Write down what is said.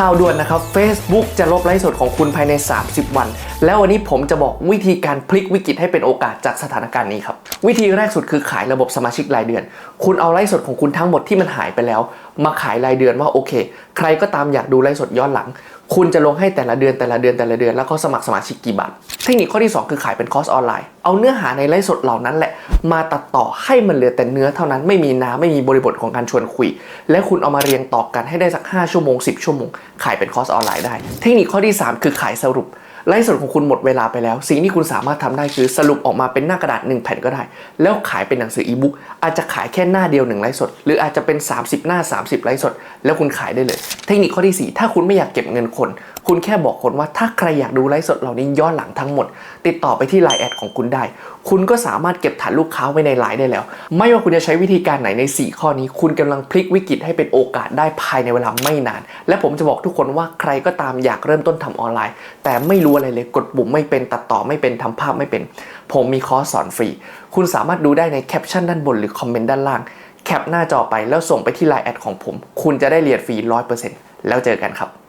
ข่าวด่วนนะครับ Facebook จะลบไลฟ์สดของคุณภายใน 30 วัน แล้ววันนี้ผมจะบอกวิธีการพลิกวิกฤตให้เป็นโอกาสจากสถานการณ์นี้ครับ วิธีแรกสุดคือขายระบบสมาชิกรายเดือน คุณเอาไลฟ์สดของคุณทั้งหมดที่มันหายไปแล้ว มาขายรายเดือนว่าโอเค ใครก็ตามอยากดูไลฟ์สดย้อนหลัง คุณจะลงให้แต่ละเดือนแต่ละเดือนแต่ละเดือน แล้วก็สมัครสมาชิกกี่บาท เทคนิคข้อที่ 2 คือขายเป็นคอร์สออนไลน์ เอาเนื้อหาในไลฟ์สดเหล่านั้นแหละ มาตัดต่อให้มันเหลือแต่เนื้อเท่านั้นไม่มีน้ำไม่มีบริบทของการชวนคุย และคุณเอามาเรียงต่อกันให้ได้สัก 5 ชั่วโมง 10 ชั่วโมง ขายเป็นคอร์สออนไลน์ได้ เทคนิคข้อที่ 3 คือขายสรุป ไลฟ์สดของคุณหมดเวลาไปแล้ว สิ่งที่คุณสามารถทำได้คือสรุปออกมาเป็นหน้ากระดาษ 1 แผ่นก็ได้ แล้วขายเป็นหนังสืออีบุ๊กอาจจะขายแค่หน้าเดียวหนึ่งไลฟ์สด หรืออาจจะเป็น 30 หน้า 30 ไลฟ์สด แล้วคุณขายได้เลย เทคนิคข้อทีสี่4 ถ้าคุณไม่อยากเก็บเงินคนคุณแค่บอกคนว่าถ้าใครอยากดูไลฟ์สดเหล่านี้ย้อนหลังทั้งหมด ติดต่อไปที่ไลน์แอดของคุณได้ คุณก็สามารถเก็บฐานลูกค้าไว้ในไลน์ได้แล้ว ไม่ว่าคุณจะใช้วิธีการไหนใน 4 ข้อนี้ คุณกำลังพลิกวิกฤตให้เป็นโอกาสได้ภายในเวลาไม่นาน และผมจะบอกทุกคนว่าใครก็ตามอยากเริ่มต้นทำออนไลน์ แต่ไม่รู้อะไรเลยกดปุ่มไม่เป็นตัดต่อไม่เป็นทำภาพไม่เป็น ผมมีคอร์สสอนฟรีคุณสามารถดูได้ในแคปชั่นด้านบนหรือคอมเมนต์ด้านล่างแคปหน้าจอไปแล้วส่งไปที่ไลน์แอดของผม คุณจะได้เรียนฟรี 100%แล้วเจอกันครับ